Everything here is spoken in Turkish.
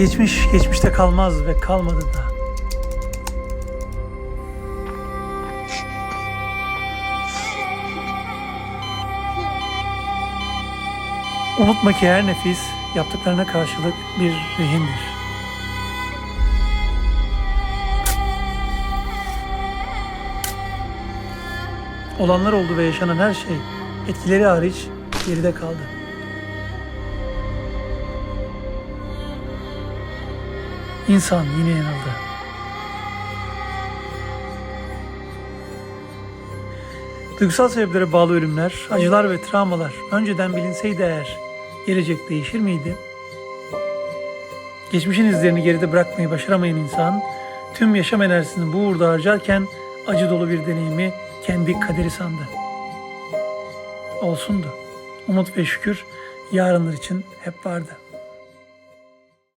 Geçmiş geçmişte kalmaz ve kalmadı da. Unutma ki her nefis yaptıklarına karşılık bir rehindir. Olanlar oldu ve yaşanan her şey etkileri hariç geride kaldı. İnsan yine yanıldı. Duygusal sebeplere bağlı ölümler, acılar ve travmalar önceden bilinseydi eğer gelecek değişir miydi? Geçmişin izlerini geride bırakmayı başaramayan insan, tüm yaşam enerjisini bu uğurda harcarken acı dolu bir deneyimi kendi kaderi sandı. Olsundu. Umut ve şükür yarınlar için hep vardı.